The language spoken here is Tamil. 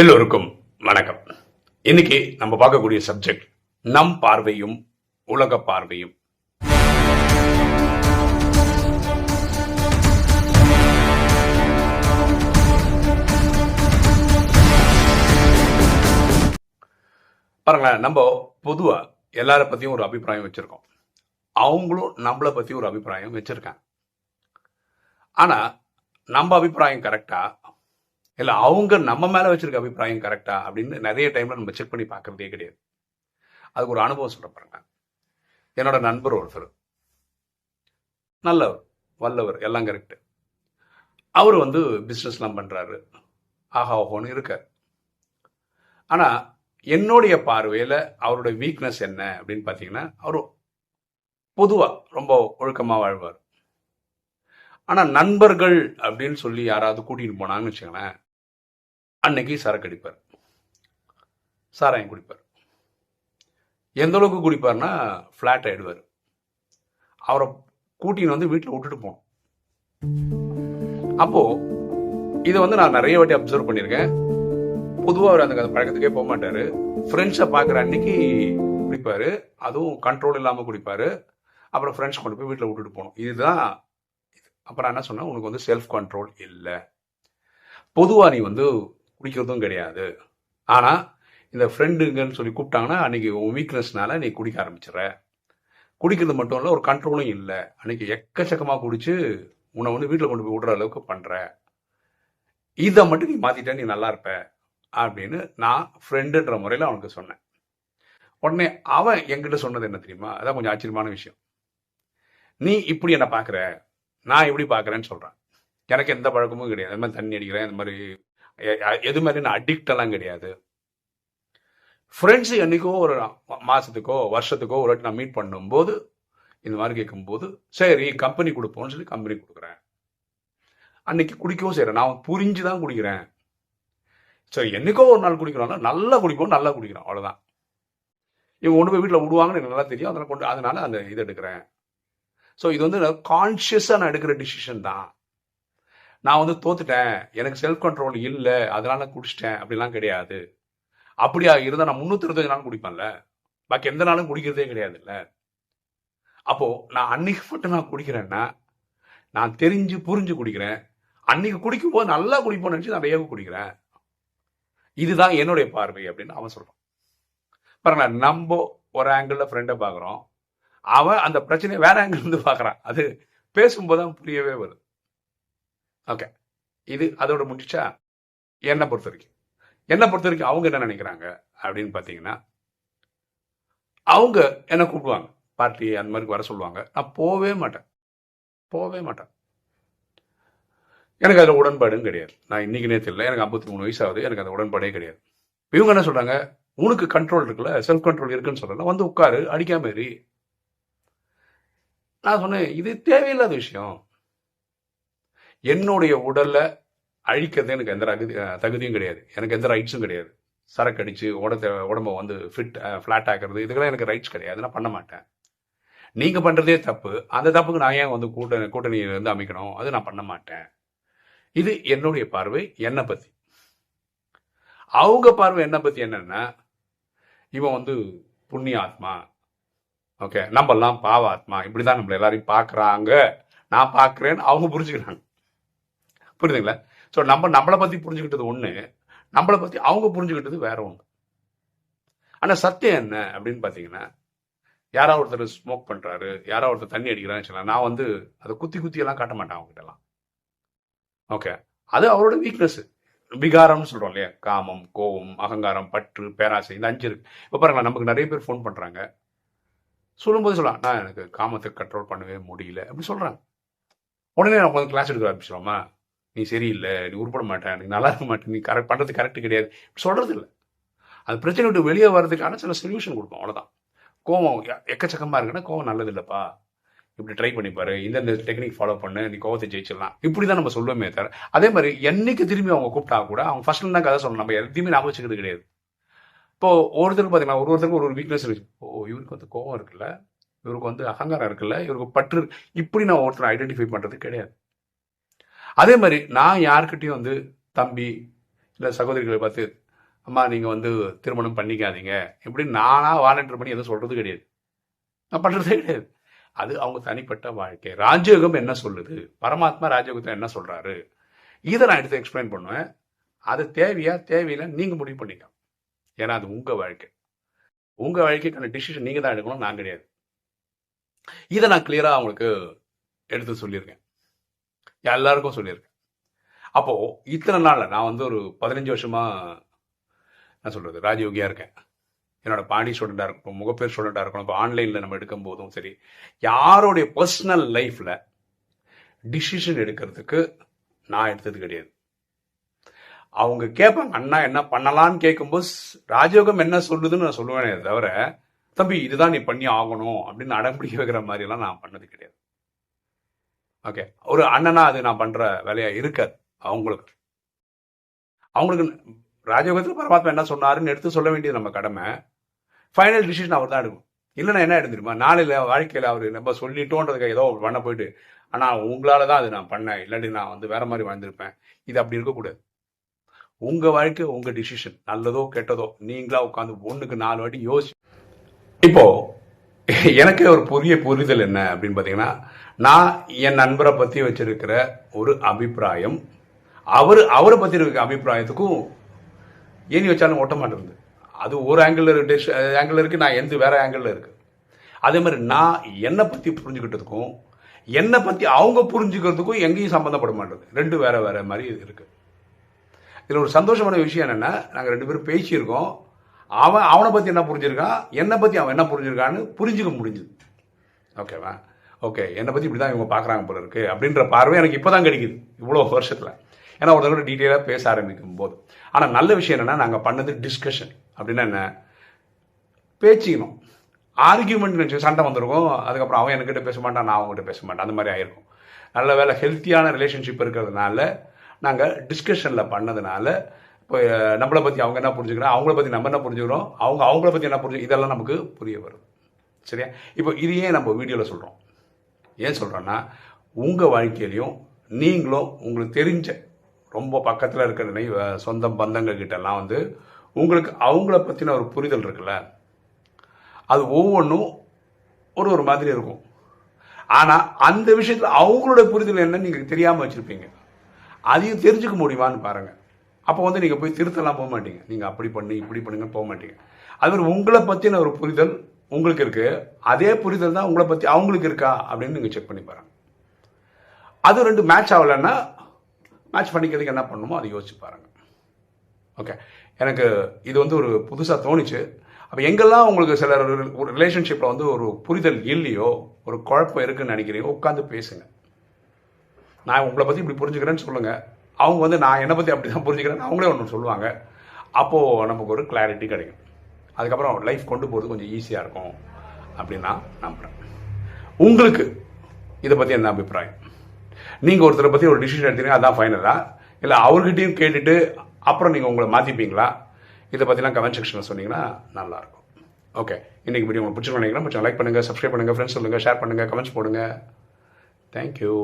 எல்லோருக்கும் வணக்கம். இன்னைக்கு நம்ம பார்க்கக்கூடிய சப்ஜெக்ட் நம் பார்வையும் உலக பார்வையும். பாருங்களேன் நம்ம பொதுவா எல்லார பத்தியும் ஒரு அபிப்பிராயம் வச்சிருக்கோம். அவங்களும் நம்மளை பத்தி ஒரு அபிப்பிராயம் வச்சிருக்காங்க. ஆனா நம்ம அபிப்பிராயம் கரெக்டா இல்லை அவங்க நம்ம மேலே வச்சிருக்க அபிப்பிராயம் கரெக்டா அப்படின்னு நிறைய டைமில் நம்ம செக் பண்ணி பார்க்குறதே கிடையாது. அதுக்கு ஒரு அனுபவம் சொல்ல பாருங்க. என்னோட நண்பர் ஒருத்தர். நல்லவர் வல்லவர் எல்லாம் கரெக்ட் அவர் வந்து பிஸ்னஸ்லாம் பண்ணுறாரு ஆஹா ஓஹோன்னு இருக்கார். ஆனால் என்னுடைய பார்வையில் அவருடைய வீக்னஸ் என்ன அப்படின்னு பார்த்தீங்கன்னா அவர் பொதுவாக ரொம்ப ஒழுக்கமாக வாழ்வார். ஆனால் நண்பர்கள் அப்படின்னு சொல்லி யாராவது கூட்டிகிட்டு போனாங்கன்னு வச்சுக்கோங்களேன் அன்னைக்கு சரக்கு அடிப்பார். சாராயம் குடிப்பார். எந்த அளவுக்கு குடிப்பார்னா ஃப்ளாட் ஆயிடுவார். அவரை கூட்டின்னு வந்து வீட்டில் விட்டுட்டு போனோம் அப்போ இதை வந்து நான் நிறைய வாட்டி அப்சர்வ் பண்ணியிருக்கேன். பொதுவாக அவர் அந்த பழக்கத்துக்கே போக மாட்டார். ஃப்ரெண்ட்ஸை பார்க்குற அன்னைக்கு குடிப்பார். அதுவும் கண்ட்ரோல் இல்லாமல் குடிப்பார். அப்புறம் ஃப்ரெண்ட்ஸ் கொண்டு போய் வீட்டில் விட்டுட்டு போகணும். இதுதான் அப்புறம் என்ன சொன்னால் உனக்கு வந்து செல்ஃப் கண்ட்ரோல் இல்லை. பொதுவாக நீ வந்து குடிக்கிறதும் கிடையாது. ஆனால் இந்த ஃப்ரெண்டுங்கன்னு சொல்லி கூப்பிட்டாங்கன்னா அன்றைக்கி உன் வீக்னஸ்னால நீ குடிக்க ஆரம்பிச்சிடுற. குடிக்கிறது மட்டும் இல்லை ஒரு கண்ட்ரோலும் இல்லை. அன்னைக்கு எக்கச்சக்கமாக குடித்து உன்னை வந்து வீட்டில் கொண்டு போய் விடுற அளவுக்கு பண்ணுற இதை மட்டும் நீ மாற்றிட்ட நீ நல்லா இருப்ப அப்படின்னு நான் ஃப்ரெண்டுன்ற முறையில் அவனுக்கு சொன்னேன். உடனே அவன் என்கிட்ட சொன்னது என்ன தெரியுமா? அதான் கொஞ்சம் ஆச்சரியமான விஷயம். நீ இப்படி என்னை பார்க்குற நான் எப்படி பார்க்குறேன்னு சொல்கிறேன் எனக்கு எந்த பழக்கமும் கிடையாது. இந்த மாதிரி தண்ணி அடிக்கிறேன் இந்த மாதிரி எது மாதிரி நான் அடிக்ட் எல்லாம் கிடையாது. ஃப்ரெண்ட்ஸ் என்றைக்கோ ஒரு மாதத்துக்கோ வருஷத்துக்கோ ஒரு வாட்டி நான் மீட் பண்ணும்போது இந்த மாதிரி கேட்கும்போது சரி கம்பெனி கொடுப்போம்னு சொல்லி கம்பெனி கொடுக்குறேன். அன்னைக்கு குடிக்கவும் செய்கிறேன் நான் புரிஞ்சு தான் குடிக்கிறேன். சரி என்னைக்கோ ஒரு நாள் குடிக்கிறோம்னா நல்லா குடிப்போம் நல்லா குடிக்கிறோம். அவ்வளோதான் இவங்க கொண்டு போய் வீட்டில் விடுவாங்கன்னு எனக்கு நல்லா தெரியும். அதனால் கொண்டு அதனால அந்த இது எடுக்கிறேன். ஸோ இது வந்து கான்ஷியஸாக நான் எடுக்கிற டிசிஷன் தான். நான் வந்து தோத்துட்டேன். எனக்கு செல்ஃப் கண்ட்ரோல் இல்லை. அதனால நான் குடிச்சிட்டேன். அப்படிலாம் கிடையாது. அப்படியா இருந்தால் நான் முந்நூற்றி இருபத்தஞ்சு நாள் குடிப்பேன்ல. பாக்கி எந்த நாளும் குடிக்கிறதே கிடையாதுல்ல. அப்போ நான் அன்னைக்கு மட்டும் நான் குடிக்கிறேன்னா நான் தெரிஞ்சு புரிஞ்சு குடிக்கிறேன். அன்னைக்கு குடிக்கும் போது நல்லா குடிப்போம்னு நினச்சி நிறைய குடிக்கிறேன். இதுதான் என்னுடைய பார்வை அப்படின்னு அவன் சொல்றான். பாருங்க நம்ம ஒரு ஆங்கிளில் ஃப்ரெண்டை பார்க்குறோம் அவன் அந்த பிரச்சனையை வேற ஆங்கிள் இருந்து பார்க்குறான் அது பேசும்போது தான் புரியவே வருது. ஓகே இது அதோட முடிச்சா என்னை பொறுத்த வரைக்கும் என்னை பொறுத்த வரைக்கும் அவங்க என்ன நினைக்கிறாங்க அப்படின்னு பார்த்தீங்கன்னா அவங்க என்ன கூப்பிடுவாங்க. பார்ட்டி அந்த மாதிரி வர சொல்லுவாங்க. நான் போவே மாட்டேன். போவே மாட்டேன். எனக்கு அதில் உடன்பாடும் கிடையாது. நான் இன்னைக்கு நேற்று இல்லை. எனக்கு ஐம்பத்தி மூணு வயசு ஆகுது எனக்கு அந்த உடன்பாடே கிடையாது. இவங்க என்ன சொல்கிறாங்க உனக்கு கண்ட்ரோல் இருக்குல்ல? செல்ஃப் கண்ட்ரோல் இருக்குன்னு சொல்றேன் வந்து உட்காரு. அடிக்காம நான் சொன்னேன் இது தேவையில்லாத விஷயம். என்னுடைய உடலை அழிக்கிறது எனக்கு எந்த தகுதி தகுதியும் கிடையாது. எனக்கு எந்த ரைட்ஸும் கிடையாது. சரக்கு அடித்து உடத்த உடம்ப வந்து ஃபிட் ஃப்ளாட் ஆக்கிறது இதுக்கெல்லாம் எனக்கு ரைட்ஸ் கிடையாது. நான் பண்ண மாட்டேன். நீங்கள் பண்ணுறதே தப்பு. அந்த தப்புக்கு நான் ஏன் வந்து கூட்டணி கூட்டணியில் இருந்து அமைக்கணும்? அது நான் பண்ண மாட்டேன். இது என்னுடைய பார்வை என்னை பற்றி அவங்க பார்வை என்னை பற்றி என்னென்னா இவன் வந்து புண்ணிய ஆத்மா. ஓகே? நம்மெல்லாம் பாவ ஆத்மா. இப்படி தான் நம்மளை எல்லாரையும் பார்க்குறாங்க. நான் பார்க்குறேன்னு அவங்க புரிஞ்சுக்கிறாங்க. புரியுதுங்களா? ஸோ நம்ம நம்மளை பற்றி புரிஞ்சுக்கிட்டது ஒன்று நம்மளை பற்றி அவங்க புரிஞ்சுக்கிட்டது வேற ஒன்று ஆனால் சத்தியம் என்ன அப்படின்னு பார்த்தீங்கன்னா யாரோ ஒருத்தர் ஸ்மோக் பண்ணுறாரு யாரோ ஒருத்தர் தண்ணி அடிக்கிறான்னு சொல்லலாம் நான் வந்து அதை குத்தி குத்தியெல்லாம் காட்ட மாட்டேன் அவங்ககிட்டலாம் ஓகே அது அவரோட வீக்னஸ் விகாரம்னு சொல்கிறோம் இல்லையா? காமம் கோபம் அகங்காரம் பற்று பேராசை இந்த அஞ்சு இருக்கு. இப்போ பாருங்களேன் நமக்கு நிறைய பேர் ஃபோன் பண்ணுறாங்க சொல்லும்போது சொல்லலாம் நான் எனக்கு காமத்தை கண்ட்ரோல் பண்ணவே முடியல. அப்படி சொல்கிறாங்க உடனே நம்ம வந்து கிளாஸ் எடுக்க ஆரம்பிச்சிடலாமா நீ சரியில்லை நீ உருப்பட மாட்டேன் நீ நல்லா இருக்க மாட்டேன் நீ கரெக்ட் பண்ணுறது கரெக்டு கிடையாது. இப்படி இல்லை அது பிரச்சனை விட்டு வெளியே வர்றதுக்கான சில சொல்யூஷன் கொடுப்போம் அவ்வளோதான் கோவம் எக்கச்சக்கமாக இருக்குன்னா கோவம் நல்லது இப்படி ட்ரை பண்ணி பாரு இந்த டெக்னிக் ஃபாலோ பண்ணு நீ கோவத்தை ஜெயிச்சிடலாம். இப்படி தான் நம்ம சொல்லுவோமே தவிர அதே மாதிரி என்னைக்கு திரும்பி அவங்க கூப்பிட்டா கூட அவங்க ஃபர்ஸ்ட்ல தான் கதை சொல்லணும் நம்ம எதையுமே ஞாபகம் வச்சுக்கிறது கிடையாது. இப்போ ஒருத்தருக்கு பார்த்தீங்கன்னா ஒரு ஒருத்தருக்கு ஒரு ஒரு வீக்னஸ் இருக்கு. ஓ இவருக்கு வந்து கோவம் இருக்குல்ல இவருக்கு வந்து அகங்காரம் இருக்குல்ல இவருக்கு பற்று இப்படி நான் ஒருத்தரை ஐடென்டிஃபை பண்ணுறது கிடையாது. அதே மாதிரி நான் யார்கிட்டயும் வந்து தம்பி இல்லை சகோதரிகளை பார்த்து அம்மா நீங்கள் வந்து திருமணம் பண்ணிக்காதீங்க. எப்படி நானாக வாலண்டியர் பண்ணி எதுவும் சொல்கிறது கிடையாது. நான் பண்ணுறதே கிடையாது. அது அவங்க தனிப்பட்ட வாழ்க்கை. ராஜயோகம் என்ன சொல்லுது? பரமாத்மா ராஜயோகத்தில் என்ன சொல்கிறாரு இதை நான் எடுத்து எக்ஸ்பிளைன் பண்ணுவேன். அது தேவையா? தேவையில்லை நீங்கள் முடிவு பண்ணிக்கலாம் ஏன்னா அது உங்கள் வாழ்க்கை. உங்கள் வாழ்க்கைக்கான டிசிஷன் நீங்கள் தான் எடுக்கணும் நான் கிடையாது. இதை நான் கிளியராக அவங்களுக்கு எடுத்து சொல்லியிருக்கேன். எல்லாருக்கும் சொல்லியிருக்கேன். அப்போது இத்தனை நாளில் நான் வந்து ஒரு பதினஞ்சு வருஷமாக என்ன சொல்கிறது ராஜயோகியாக இருக்கேன். என்னோட பாடி ஸ்டூடெண்ட்டாக இருக்கட்டும் முகப்பேர் ஸ்டூடெண்ட்டாக இருக்கணும் இப்போ ஆன்லைனில் நம்ம எடுக்கும் போதும் சரி யாருடைய பர்சனல் லைஃப்பில் டிசிஷன் எடுக்கிறதுக்கு நான் எடுத்தது கிடையாது. அவங்க கேட்பாங்க அண்ணா என்ன பண்ணலாம்னு கேட்கும்போது ராஜயோகம் என்ன சொல்லுதுன்னு நான் சொல்லுவேனே தவிர தம்பி இதுதான் நீ பண்ணி ஆகணும் அப்படின்னு அடம்பிடிக்க வைக்கிற மாதிரிலாம் நான் பண்ணது கிடையாது. ஓகே ஒரு அண்ணனா அது நான் பண்ற வேலையா இருக்காது. அவங்களுக்கு. அவங்களுக்கு ராஜயோகத்தில் பரமாத்மா என்ன சொன்னாருன்னு எடுத்து சொல்ல வேண்டியது நம்ம கடமை. ஃபைனல் டிசிஷன் அவர் தான் எடுக்கும் இல்லைன்னா என்ன எடுத்துருமா நாளையில வாழ்க்கையில் அவர் நம்ம சொல்லிட்டோன்றதுக்கு ஏதோ பண்ண போயிட்டு ஆனால் உங்களால தான் அது நான் பண்ணேன். இல்லாட்டி நான் வந்து வேற மாதிரி வாழ்ந்திருப்பேன். இது அப்படி இருக்கக்கூடாது. உங்க வாழ்க்கை உங்க டிசிஷன் நல்லதோ கெட்டதோ நீங்களா உட்காந்து ஒன்றுக்கு நாலு வாட்டி யோசி இப்போ எனக்கு ஒரு புதிய புரிதல் என்ன அப்படின்னு பார்த்தீங்கன்னா நான் என் நண்பரை பற்றி வச்சிருக்கிற ஒரு அபிப்பிராயம் அவர் அவரை பற்றி இருக்க அபிப்பிராயத்துக்கும் ஏணி வச்சாலும் ஓட்ட மாட்டேங்குது. அது ஒரு ஆங்கிள் ஆங்கிள் இருக்கு நான் எந்த வேற ஆங்கிளில் இருக்கு. அதே மாதிரி நான் என்னை பற்றி புரிஞ்சுக்கிட்டதுக்கும் என்னை பற்றி அவங்க புரிஞ்சுக்கிறதுக்கும் எங்கேயும் சம்மந்தப்பட மாட்டேங்குது. ரெண்டு வேற வேற மாதிரி இருக்கு. இதில் ஒரு சந்தோஷமான விஷயம் என்னென்னா நாங்கள் ரெண்டு பேரும் பேசியிருக்கோம். அவன் அவனை பற்றி என்ன புரிஞ்சிருக்கான் என்னை பற்றி அவன் என்ன புரிஞ்சிருக்கான்னு புரிஞ்சுக்க முடிஞ்சுது. ஓகேவா ஓகே என்னை பற்றி இப்படி தான் இவங்க பார்க்குறாங்க போல இருக்கு அப்படின்ற பார்வை எனக்கு இப்போ தான் கிடைக்குது இவ்வளோ வருஷத்தில். ஏன்னா ஒரு டீட்டெயிலாக பேச ஆரம்பிக்கும் போது. ஆனால் நல்ல விஷயம் என்னென்னா நாங்கள் பண்ணது டிஸ்கஷன் அப்படின்னா என்ன? பேச்சிக்கணும் ஆர்கியூமெண்ட் நினச்சி சண்டை வந்திருக்கும். அதுக்கப்புறம் அவன் என்கிட்ட பேச மாட்டான் நான் அவங்ககிட்ட பேச மாட்டேன். அந்த மாதிரி ஆயிருக்கும். நல்ல வேலை ஹெல்த்தியான ரிலேஷன்ஷிப் இருக்கிறதுனால நாங்கள் டிஸ்கஷனில் பண்ணதுனால நம்மளை பற்றி அவங்க என்ன புரிஞ்சுக்கிறோம் அவங்கள பற்றி நம்ம என்ன புரிஞ்சுக்கிறோம் அவங்க அவங்கள பற்றி என்ன புரிஞ்சு இதெல்லாம் நமக்கு புரிய வரும். சரியா? இப்போ இது ஏன் நம்ம வீடியோவில் சொல்கிறோம் ஏன் சொல்கிறோன்னா உங்கள் வாழ்க்கையிலையும் நீங்களும் உங்களுக்கு தெரிஞ்ச ரொம்ப பக்கத்தில் இருக்கிற நினை சொந்த பந்தங்கள் கிட்டலாம் வந்து உங்களுக்கு அவங்கள பற்றின ஒரு புரிதல் இருக்குல்ல? அது ஒவ்வொன்றும் ஒரு ஒரு மாதிரி இருக்கும். ஆனால் அந்த விஷயத்தில் அவங்களோட புரிதல் என்ன நீங்கள் தெரியாமல் வச்சுருப்பீங்க. அதையும் தெரிஞ்சுக்க முடியுமான்னு பாருங்கள் அப்போ வந்து நீங்கள் போய் திருத்தலாம் போக மாட்டீங்க. நீங்கள் அப்படி பண்ணி இப்படி பண்ணுங்கன்னு போக மாட்டீங்க. அதுமாதிரி உங்களை பற்றின ஒரு புரிதல் உங்களுக்கு இருக்குது அதே புரிதல் தான் உங்களை பற்றி அவங்களுக்கு இருக்கா அப்படின்னு நீங்கள் செக் பண்ணி பாருங்க. அது ரெண்டு மேட்ச் ஆகலைன்னா மேட்ச் பண்ணிக்கிறதுக்கு என்ன பண்ணணுமோ அதை யோசிச்சு பாருங்க. ஓகே எனக்கு இது வந்து ஒரு புதுசாக தோணுச்சு. அப்போ எங்கெல்லாம் உங்களுக்கு சில ஒரு ரிலேஷன்ஷிப்பில் வந்து ஒரு புரிதல் இல்லையோ ஒரு குழப்பம் இருக்குன்னு நினைக்கிறீங்க உட்காந்து பேசுங்க. நான் உங்களை பற்றி இப்படி புரிஞ்சுக்கிறேன்னு சொல்லுங்கள் அவங்க வந்து நான் என்னை பற்றி அப்படி தான் புரிஞ்சுக்கிறேன்னு அவங்களே ஒன்று சொல்லுவாங்க. அப்போது நமக்கு ஒரு கிளாரிட்டி கிடைக்கும். அதுக்கப்புறம் லைஃப் கொண்டு போகிறது கொஞ்சம் ஈஸியாக இருக்கும் அப்படின்னு நான் நம்புகிறேன் உங்களுக்கு இதை பற்றி என்ன அபிப்பிராயம்? நீங்கள் ஒருத்தரை பற்றி ஒரு டிசிஷன் எடுத்தீங்கன்னா அதான் ஃபைனலாக இல்லை அவர்கிட்டையும் கேட்டுட்டு அப்புறம் நீங்கள் உங்களை மாற்றிப்பீங்களா இதை பற்றிலாம் கமெண்ட் செக்ஷனில் சொன்னீங்கன்னா நல்லாயிருக்கும் ஓகே இன்னைக்கு வீடியோ உங்களுக்கு பிடிச்சிருக்கோம் நினைக்கிறேன். கொஞ்சம் லைக் பண்ணுங்கள் சப்ஸ்கிரைப் பண்ணுங்கள் ஃப்ரெண்ட்ஸ் சொல்லுங்கள் ஷேர் பண்ணுங்கள் கமெண்ட்ஸ் போடுங்க. தேங்க்யூ